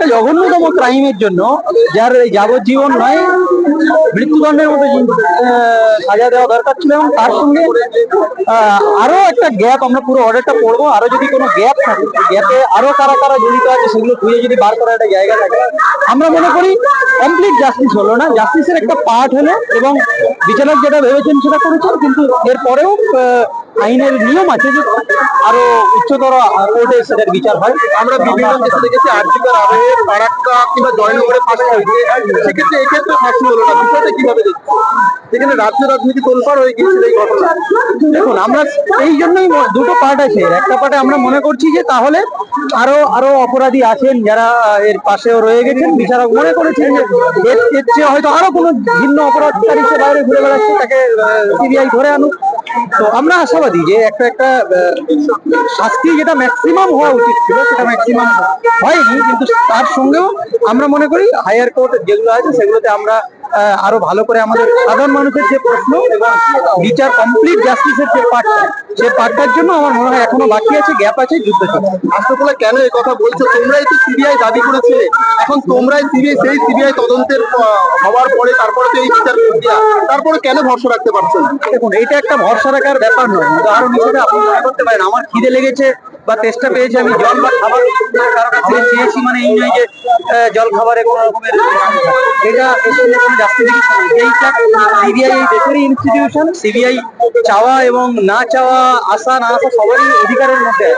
একটা জঘন্যতম ক্রাইমের জন্য, যার যাবজ্জীবন নয়, মৃত্যুদণ্ডের মতো সাজা দেওয়া দরকার ছিল এবং তার সঙ্গে আরও একটা গ্যাপ আমরা পুরো অর্ডারটা পড়ব। আরও যদি কোনো গ্যাপ থাকে গ্যাপে আরও কারা কারা জড়িত আছে সেগুলো খুঁজে যদি বার করার একটা জায়গা থাকে, আমরা মনে করি কমপ্লিট জাস্টিস হলো না। জাস্টিসের একটা পার্ট হলো এবং বিচারক যেটা ভেবেছেন সেটা করেছেন, কিন্তু এরপরেও আইনের নিয়ম আছে যে আরও উচ্চতর কোর্টে সেটার বিচার হয়। আমরা বিভিন্ন দেশে দেখেছি আর্জিকার আবহে ফারাক্কা কিংবা জয়নগরে ফাঁসি হয়েছে সেক্ষেত্রে এক্ষেত্রে ফাঁসি হলো না। বিষয়টা কীভাবে দেখছেন যেখানে রাজ্য রাজনীতি তোলপাড় হয়ে গিয়েছিল এই ঘটনা। দেখুন, আমরা এই জন্যই দুটো পার্ট আছে। একটা পার্টে আমরা মনে করছি যে তাহলে আরও আরও অপরাধী আছেন যারা এর পাশেও রয়ে গেছেন। বিচারক মনে করেছেন যে এর চেয়ে হয়তো আরও কোনো ভিন্ন অপরাধকারী সে বাইরে ঘুরে বেড়াচ্ছে, তাকে সিবিআই ধরে আনুক। তো আমরা আশাবাদী যে একটা একটা শাস্তি যেটা ম্যাক্সিমাম হওয়া উচিত ছিল, সেটা ম্যাক্সিমাম হয়নি, কিন্তু তার সঙ্গেও আমরা মনে করি হায়ার কোর্ট যেগুলো আছে, সেগুলোতে আমরা আরও ভালো করে আমাদের সাধারণ মানুষের যে প্রশ্ন এবং বিচার কমপ্লিট জাস্টিসের যে পার্টটা সেই পার্টটার জন্য আমার মনে হয় এখনও বাকি আছে গ্যাপ আছে, যুদ্ধ আস্তফলা কেন এই কথা বলছো? তোমরাই তো সিবিআই দাবি করেছিলে। এখন তোমরাই সিবিআই সেই সিবিআই তদন্তের হওয়ার পরে তারপরে তো এই বিচার প্রক্রিয়া। তারপরে কেন ভরসা রাখতে পারছ দেখুন এটা একটা ভরসা রাখার ব্যাপার নয়। উদাহরণ হিসেবে আপনি করতে পারেন, আমার খিদে লেগেছে বা তেষ্টা পেয়েছি আমি জল বা খাবার। কারও কাছে চেয়েছি মানে এই নয় যে জল খাবারে কোনো রকমের এটা কোনো জাস্তি দেখি সিবিআই, এই ইনস্টিটিউশন সিবিআই চাওয়া এবং না চাওয়া আসা না আসা সবারই অধিকারের মধ্যে।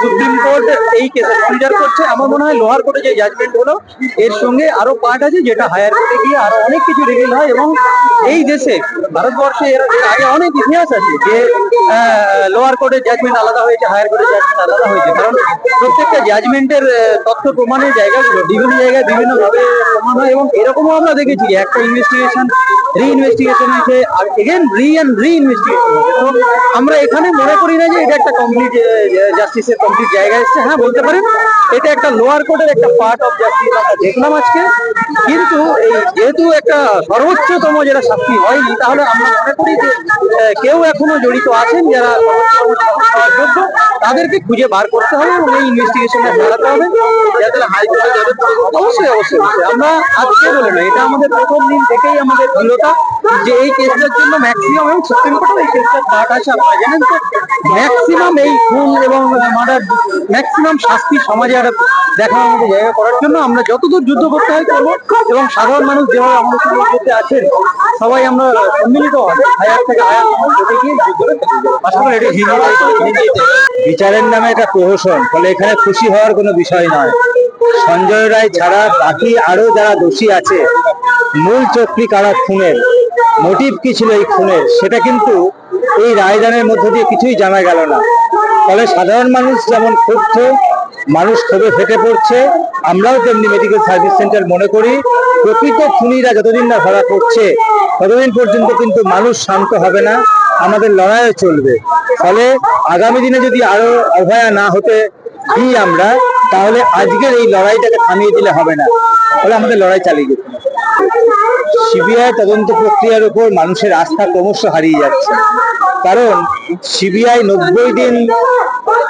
সুপ্রিম কোর্ট এই কেসে কনসিডার করছে। আমার মনে হয় লোহার কোর্টে যে জাজমেন্ট হলো, এর সঙ্গে আরও পার্ট আছে, যেটা হায়ার কোর্টে গিয়ে আরও অনেক কিছু রিভিল হয় এবং এই দেশে, ভারতবর্ষে এর আগে অনেক ইতিহাস আছে যে লোয়ার কোর্টের জাজমেন্ট আলাদা হয়েছে হায়ার কোর্টের জাজমেন্ট আলাদা হয়েছে। কারণ প্রত্যেকটা জাজমেন্টের তথ্য প্রমাণের জায়গাগুলো বিভিন্ন জায়গায় বিভিন্ন ভাবে প্রমাণ হয় এবং এরকমও আমরা দেখেছি একটা ইনভেস্টিগেশন রি ইনভেস্টিগেশন হয়েছে, আর again re and reinvestigation তো আমরা এখানে মনে করি না যে এটা একটা কমপ্লিট জাস্টিসের কমপ্লিট জায়গা এসছে। হ্যাঁ বলতে পারেন, এটা একটা লোয়ার কোর্টের একটা পার্ট অফ জাস্টিস আমরা দেখলাম আজকে। কিন্তু এই যেহেতু একটা সর্বোচ্চতম যেটা শাস্তি হয়নি, তাহলে আমরা মনে করি যে কেউ এখনও জড়িত আছেন যারা তাদেরকে খুঁজে বার করতে হবে এবং এই ইনভেস্টিগেশনটা চালাতে হবে। যাতে হাইকোর্টে অবশ্যই অবশ্যই অবশ্যই। আমরা আজকে বলে না এটা আমাদের প্রথম দিন থেকেই আমাদের দৃঢ়তা যে এই জন্য ম্যাক্সিমাম এবং সুপ্রিম এই আছে আপনারা জানেন তো? ম্যাক্সিমাম এই খুন এবং মার্ডার ম্যাক্সিমাম শাস্তি সমাজে দেখার মতো জায়গা করার জন্য আমরা যতদূর যুদ্ধ করতে হয় করব এবং সাধারণ মানুষ যেভাবে আমাদের সঙ্গে আছেন, সবাই আমরা সম্মিলিত থেকে এটা বিচারের নামে একটা প্রহসন, ফলে এখানে খুশি হওয়ার কোনো বিষয় নয়। সঞ্জয় রায় ছাড়া বাকি আরও যারা দোষী আছে, মূল চক্রী কারা খুনের? মোটিভ কি ছিল এই খুনের? সেটা কিন্তু এই রায়দানের মধ্য দিয়ে কিছুই জানা গেল না। ফলে সাধারণ মানুষ যেমন ক্ষুব্ধ, মানুষ ক্ষোভে ফেটে পড়ছে, আমরাও তেমনি মেডিকেল সার্ভিস সেন্টার মনে করি, প্রকৃত খুনিরা যতদিন না ধরা পড়ছে, ততদিন পর্যন্ত কিন্তু মানুষ শান্ত হবে না, আমাদের লড়াইও চলবে। ফলে আগামী দিনে যদি আরও অভয়া না হতে দিই আমরা তাহলে আজকের এই লড়াইটাকে থামিয়ে দিলে হবে না তাহলে আমাদের লড়াই চালিয়ে যেতে হবে। সিবিআই তদন্ত প্রক্রিয়ার উপর মানুষের আস্থা ক্রমশ হারিয়ে যাচ্ছে কারণ সিবিআই নব্বই দিন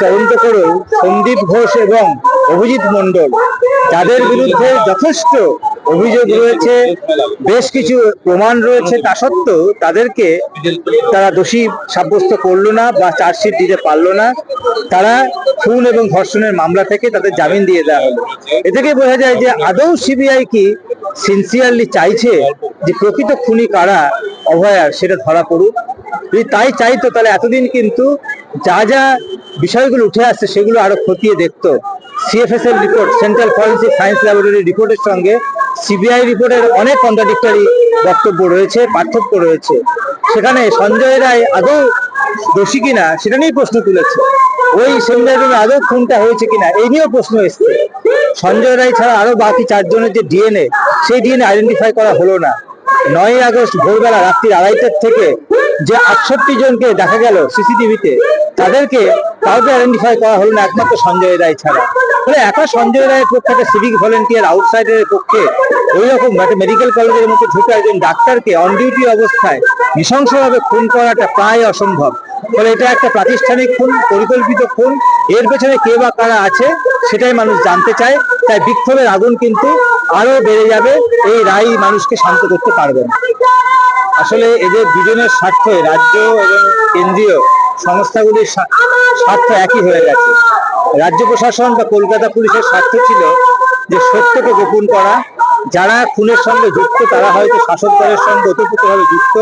তদন্ত করেও সন্দীপ ঘোষ এবং অভিজিৎ মন্ডল যাদের বিরুদ্ধে যথেষ্ট অভিযোগ রয়েছে, বেশ কিছু প্রমাণ রয়েছে। তা সত্ত্বেও তাদেরকে তারা দোষী সাব্যস্ত করল না বা চার্জশিট দিতে পারল না। তারা খুন এবং ধর্ষণের মামলা থেকে তাদের জামিন দিয়ে দেওয়া হলো। এ থেকে বোঝা যায় যে আদৌ সিবিআই কি সিনসিয়ারলি চাইছে যে প্রকৃত খুনি কারা অভয়ার সেটা ধরা পড়ুক? যদি তাই চাইতো, তাহলে এতদিন কিন্তু যা যা বিষয়গুলো উঠে আসছে, সেগুলো আরও খতিয়ে দেখতো। সিএফএস এর report central forensic science laboratory রিপোর্টের সঙ্গে সিবিআই রিপোর্টের অনেক কন্ট্রাডিক্টরি বক্তব্য রয়েছে, পার্থক্য রয়েছে। সেখানে সঞ্জয় রায় আদৌ দোষী কিনা, সেটা নিয়েই প্রশ্ন তুলেছে। ওই সেমিনার রুমে আদৌ খুনটা হয়েছে কিনা, এই নিয়েও প্রশ্ন এসছে। সঞ্জয় রায় ছাড়া আরও বাকি চারজনের যে ডিএনএ সেই ডিএনএ আইডেন্টিফাই করা হলো না। নয় আগস্ট ভোরবেলা রাত্রি আড়াইটার থেকে যে আটষট্টি জনকে দেখা গেল সিসিটিভিতে, তাদেরকে কাউকে আইডেন্টিফাই করা হলো না, একমাত্র সঞ্জয় রায় ছাড়া। ফলে একা সঞ্জয় রায়ের পক্ষে একটা সিভিক ভলেন্টিয়ার আউটসাইডের পক্ষে ওই রকম একটা মেডিকেল কলেজের মধ্যে ঢুকে একজন ডাক্তারকে অন ডিউটি অবস্থায় নৃশংসভাবে খুন করাটা প্রায় অসম্ভব। ফলে এটা একটা প্রাতিষ্ঠানিক খুন, পরিকল্পিত খুন। এর পেছনে কে বা কারা আছে সেটাই মানুষ জানতে চায়। তাই বিক্ষোভের আগুন কিন্তু আরও বেড়ে যাবে। এই রায় মানুষকে শান্ত করতে পারবে না। আসলে এদের দুজনের স্বার্থে, রাজ্য এবং কেন্দ্রীয় সংস্থাগুলির স্বার্থ একই হয়ে গেছে। রাজ্য প্রশাসন বা কলকাতা পুলিশের স্বার্থ ছিল যে সত্যকে গোপন করা। যারা খুনের সঙ্গে যুক্ত, তারা হয়তো শাসক দলের সঙ্গে ওতপ্রোতভাবে যুক্ত,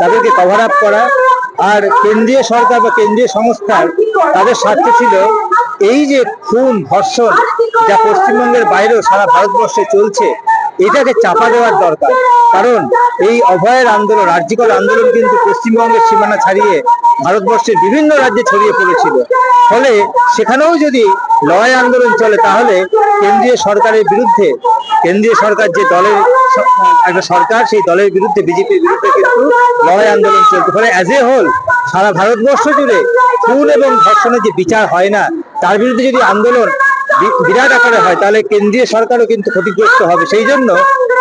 তাদেরকে কভার আপ করা। আর কেন্দ্রীয় সরকার বা কেন্দ্রীয় সংস্থার তাদের স্বার্থ ছিল এই যে খুন, ধর্ষণ যা পশ্চিমবঙ্গের বাইরেও সারা ভারতবর্ষে চলছে এটাকে চাপা দেওয়ার দরকার। কারণ এই অভয়ের আন্দোলন রাজ্যিকর আন্দোলন কিন্তু পশ্চিমবঙ্গের সীমানা ছাড়িয়ে ভারতবর্ষের বিভিন্ন রাজ্যে ছড়িয়ে পড়েছিল। ফলে সেখানেও যদি লড়াই আন্দোলন চলে তাহলে কেন্দ্রীয় সরকারের বিরুদ্ধে কেন্দ্রীয় সরকার যে দলের একটা সরকার সেই দলের বিরুদ্ধে বিজেপির বিরুদ্ধে কিন্তু লড়াই আন্দোলন চলতে ফলে অ্যাজ এ হোল সারা ভারতবর্ষ জুড়ে খুন এবং ধর্ষণের যে বিচার হয় না তার বিরুদ্ধে যদি আন্দোলন বিরাট আকারে হয় তাহলে কেন্দ্রীয় সরকারও কিন্তু ক্ষতিগ্রস্ত হবে। সেই জন্য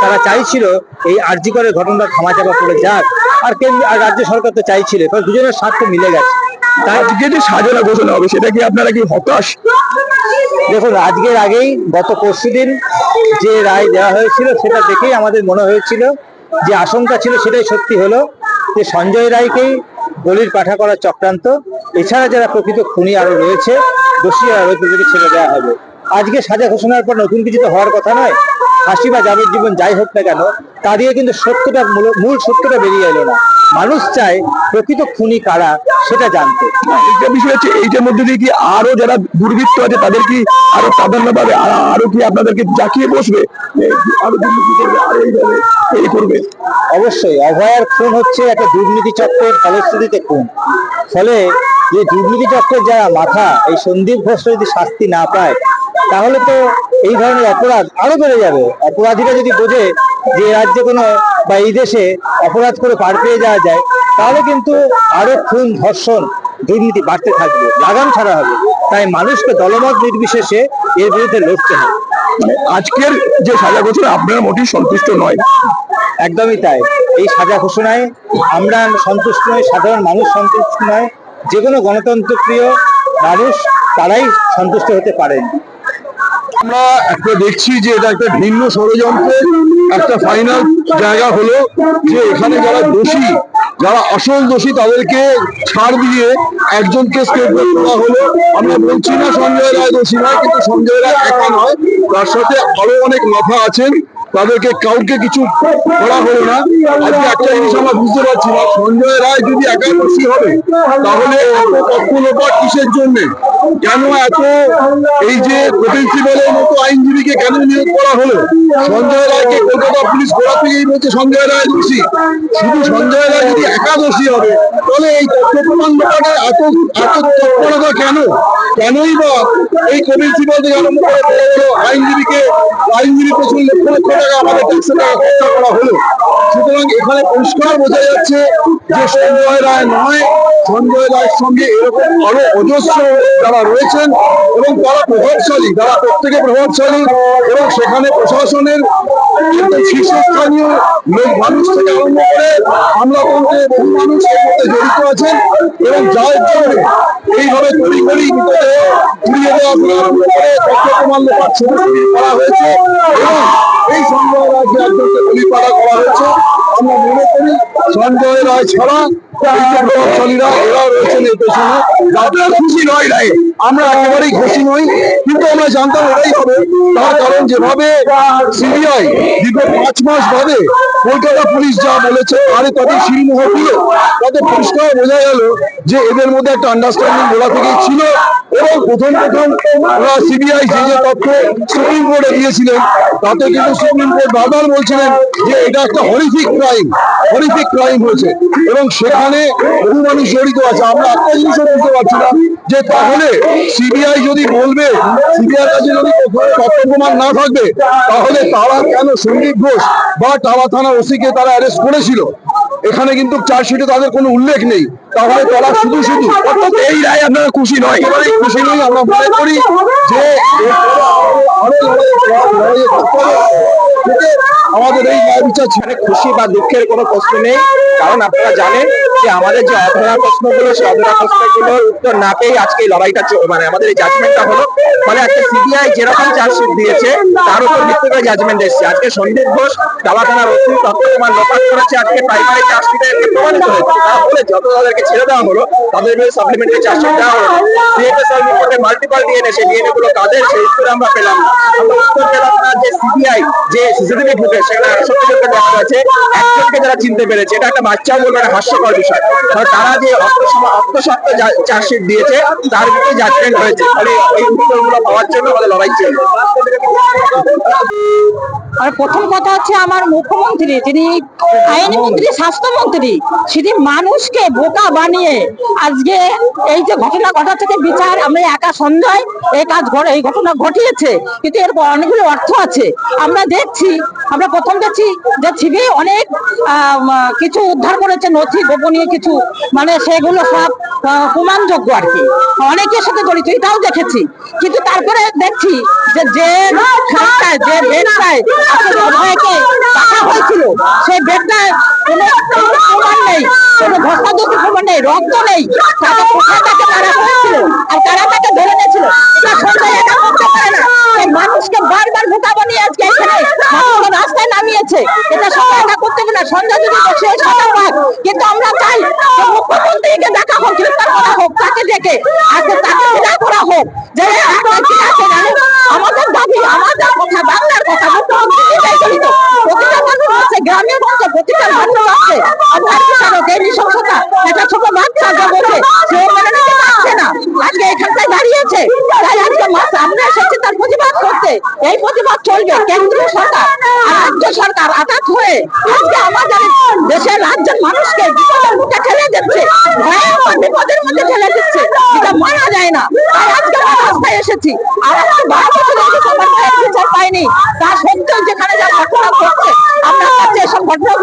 তারা চাইছিল এই আর্জিকরের ঘটনাটা থামাচাপা পড়ে যাক। আর কেন্দ্র আর রাজ্য সরকার তো চাইছিল কারণ দুজনের স্বার্থ মিলে গেছে। তাই আজকে যে সাজনা ঘোষণা হবে সেটা কি আপনারা কি হতাশ? দেখুন আজকের আগেই গত যে রায় দেওয়া হয়েছিল সেটা দেখেই আমাদের মনে হয়েছিল যে আশঙ্কা ছিল সেটাই সত্যি হলো যে সঞ্জয় রায়কেই গলির পাঠা করার চক্রান্ত। এছাড়া যারা প্রকৃত খুনি আরও রয়েছে, দোষী আরও তাদেরকে ছেড়ে দেওয়া হবে। আজকে সাজা ঘোষণার পর নতুন কিছু তো হওয়ার কথা নয়। ফাঁসি বা যাবজ্জীবন যাই হোক না কেন, তা দিয়ে কিন্তু সত্যটা মূল সত্যটা বেরিয়ে এলো না। মানুষ চায় প্রকৃত খুনি কারা সেটা জানতে। একটা বিষয় হচ্ছে এইটার মধ্যে দিয়ে কি আরও যারা দুর্বৃত্ত আছে তাদের কি আরও প্রাধান্য পাবে আর কি আপনাদেরকে জাকিয়ে বসবে? আরও এই করবে। অবশ্যই অভয়ার খুন হচ্ছে একটা দুর্নীতি চক্রের ফলশ্রুতিতে খুন। ফলে যে দুর্নীতি চক্রের যারা মাথা এই সন্দীপ ঘোষ যদি শাস্তি না পায় তাহলে তো এই ধরনের অপরাধ আরও বেড়ে যাবে। অপরাধীরা যদি বোঝে যে রাজ্যে কোনো বা এই দেশে অপরাধ করে পার পেয়ে যাওয়া যায় তাহলে কিন্তু আরও খুন ধর্ষণ দুর্নীতি বাড়তে থাকবে লাগাম ছাড়া হবে। তাই মানুষকে দলমত নির্বিশেষে এর বিরুদ্ধে লড়তে হবে। আজকের যে সাজা ঘোষণা আপনারা মোটেই সন্তুষ্ট নয়। একদমই তাই। এই সাজা ঘোষণায় আমরা সন্তুষ্ট নয় সাধারণ মানুষ সন্তুষ্ট নয় যে কোনো গণতন্ত্রপ্রিয় মানুষ তারাই সন্তুষ্ট হতে পারেন। আমরা একটা দেখছি যে এটা একটা ভিন্ন ষড়যন্ত্রের একটা ফাইনাল জায়গা হলো যে এখানে যারা দোষী, যারা আসল দোষী তাদেরকে ছাড় দিয়ে একজনকে হলো। আমরা বলছি না সঞ্জয় রায় দোষী নয়, কিন্তু সঞ্জয় রায় একা নয়, তার সাথে আরও অনেক মাথা আছেন। তাদেরকে কাউকে কিছু করা হলো না। একটা জিনিস আমরা বুঝতে পারছি না, সঞ্জয় রায় যদি একা দোষী হবে, তাহলে কিসের জন্য? কেন এত এই যে প্রিন্সিপালের মতো আইনজীবীকে কেন নিয়োগ করা হলো? সঞ্জয় রায়কে কলকাতা পুলিশ গোড়া এই বলছে সঞ্জয় রায় দোষী। শুধু সঞ্জয় রায় যদি একাদশী হবে, তাহলে এই তথ্য প্রমাণ এত এত তৎপরতা কেন? কেনই বা এই প্রিন্সিপাল থেকে আরম্ভ করে বড় বড় আইনজীবীকে, আইনজীবী পেছনে লক্ষ লক্ষ টাকা আমাদের ট্যাক্সের টাকা খরচা করা হলো। সুতরাং এখানে পরিষ্কার বোঝা যাচ্ছে যে সঞ্জয় রায় নয়। সঞ্জয় রায়ের সঙ্গে এরকম আরও অজস্র যারা রয়েছেন এবং তারা প্রভাবশালী, যারা প্রত্যেকে প্রভাবশালী এবং সেখানে প্রশাসনের একদম শীর্ষস্থানীয় লোক মানুষ থেকে আরম্ভ করে আমলাতন্ত্রে বহু মানুষ এর মধ্যে জড়িত আছেন এবং যার জন্য এইভাবে তৈরি করি মৃতদেহ দেওয়া থেকে আরম্ভ করে তথ্য প্রমাণ লোপাট সমস্ত করা হয়েছে। এবং এই সঞ্জয় রায়কে একজনকে বলিপাড়া করা হয়েছে। সঞ্জয় রায় ছাড়া রায় আমরা একেবারেই খুশি কিন্তু আমরা জানতাম তার কারণ যেভাবে সিবিআই পাঁচ মাস পুলিশ যা বলেছে, আরে পরিষ্কার বোঝা গেল যে এদের মধ্যে একটা আন্ডারস্ট্যান্ডিং গোড়া থেকেই ছিল এবং প্রথম প্রথম ওরা সিবিআই যে যে তথ্য সুপ্রিম কোর্টে দিয়েছিলেন, তাতে কিন্তু সুপ্রিম কোর্ট বারবার বলছিলেন যে এটা একটা হরিফিক ক্রাইম হরিফিক ক্রাইম হয়েছে। এবং সেখানে বহু মানুষ জড়িত আছে। আমরা একটা জিনিসও বুঝতে পারছি না যে তাহলে সিবিআই যদি বলবে, সিবিআই কাছে যদি তথ্য প্রমাণ না থাকবে, তাহলে তারা কেন সন্দীপ ঘোষ বা টালা থানা ওসিকে তারা অ্যারেস্ট করেছিল? এখানে কিন্তু চার্জশিটে তাদের কোনো উল্লেখ নেই। তাহলে তারা শুধু শুধু এই রায় আপনারা খুশি নয় খুশি নই, আমরা মনে করি যে আমাদের এই ন্যায় বিচার এখানে খুশি বা দুঃখের কোনো প্রশ্ন নেই। কারণ আপনারা জানেন যে আমাদের যে অধরা প্রশ্নগুলো, সেই অধরা প্রশ্নগুলোর উত্তর না পেয়ে আজকে এই লড়াইটা মানে আমাদের এই জাজমেন্টটা হলো। ফলে আজকে সিবিআই যেরকম চার্জশিট দিয়েছে, তার উপর ভিত্তি করে জাজমেন্ট এসেছে। আজকে সন্দীপ ঘোষ দাবা থানার ওসি তত্ত্বকুমার লোপাট করেছে, আজকে প্রাইমারি চার্জশিটে প্রমাণিত হয়েছে। তারা বলে যত তাদেরকে ছেড়ে দেওয়া হলো, তাদের বিরুদ্ধে সাপ্লিমেন্টারি চার্জশিট দেওয়া হলো। সিএফএসএল রিপোর্টে মাল্টিপল ডিএনএ সেই ডিএনএ গুলো কাদের, সেই উত্তর আমরা পেলাম না। আমরা উত্তর পেলাম না যে সিবিআই যে সিসিটিভি ফুটেজ সেখানে জনকে দেখা গেছে একজনকে যারা চিনতে পেরেছে, এটা একটা বাচ্চাও বলবে একটা হাস্যকর বিষয়। কারণ তারা যে অর্থসত্ত্ব চার্জশিট দিয়েছে, তার ভিত্তিতে জাজমেন্ট হয়েছে, ফলে এই উত্তরগুলো পাওয়ার জন্য আমাদের লড়াই চলবে। আর প্রথম কথা হচ্ছে আমার মুখ্যমন্ত্রী যিনি আইনি মন্ত্রী স্বাস্থ্যমন্ত্রী তিনি মানুষকে বোকা বানিয়ে আজকে এই যে ঘটনা ঘটা থেকে বিচার আমরা একা সঞ্জয় এই কাজ এই ঘটনা ঘটিয়েছে কিন্তু এর অনেকগুলো অর্থ আছে আমরা দেখছি আমরা প্রথম দেখছি যে সিবি অনেক কিছু উদ্ধার করেছে নথি গোপনীয় কিছু মানে সেগুলো সব প্রমাণযোগ্য আর কি অনেকের সাথে জড়িত এটাও দেখেছি কিন্তু তারপরে দেখছি যে যে খাটটায় যে বেডটায় আসলে অভয়কে রাখা হয়েছিল সেই বেডটায় কোনো প্রমাণ নেই কোনো ঘটনাযোগ্য প্রমাণ নেই রক্ত নেই তাকে কোথায় তাকে মারা হয়েছিল আর কারা তাকে ধরে নিয়েছিল এটা সন্ধ্যায় এটা করতে পারে না মানুষকে বারবার বোকা বানিয়ে আজকে এখানে মানুষকে রাস্তায় নামিয়েছে এটা সবাই এটা করতে না সন্ধ্যা যদি বসে সাদা পাক কিন্তু আমরা চাই মুখ্যমন্ত্রীকে দেখা হোক গ্রেফতার করা হোক তাকে ডেকে আজকে তাকে বিদায় করা হোক যে একটা কি আছে জানেন? আমাদের দাবি আমাদের কথা বাংলার কথা মুখ্যমন্ত্রী নিজেই জড়িত প্রতিটা মানুষ আছে গ্রামের মধ্যে প্রতিটা মানুষ আছে আমার বিচারক এই নৃশংসতা একটা ছোট বাচ্চা যে বসে সেও মেনে নিতে পারছে না আজকে এখানটায় দাঁড়িয়েছে তাই আজকে সামনে এসেছে তার প্রতিবাদ করতে। এই প্রতিবাদ চলবে কেন্দ্রীয় সরকার রাজ্য সরকার আঘাত হয়ে আজকে আমাদের দেশের রাজ্যের মানুষকে বিপদের মুখে ঠেলে দিচ্ছে, ভয়ঙ্কর বিপদের মধ্যে ঠেলে দিচ্ছে। এটা মানা যায় না। তাই আজকে আমরা রাস্তায় এসেছি। আর আজকে বারো বছর সবার বিচার পাইনি তা সত্ত্বেও যেখানে যা ঘটনা ঘটছে, আমরা চাচ্ছি এসব ঘটনাগুলো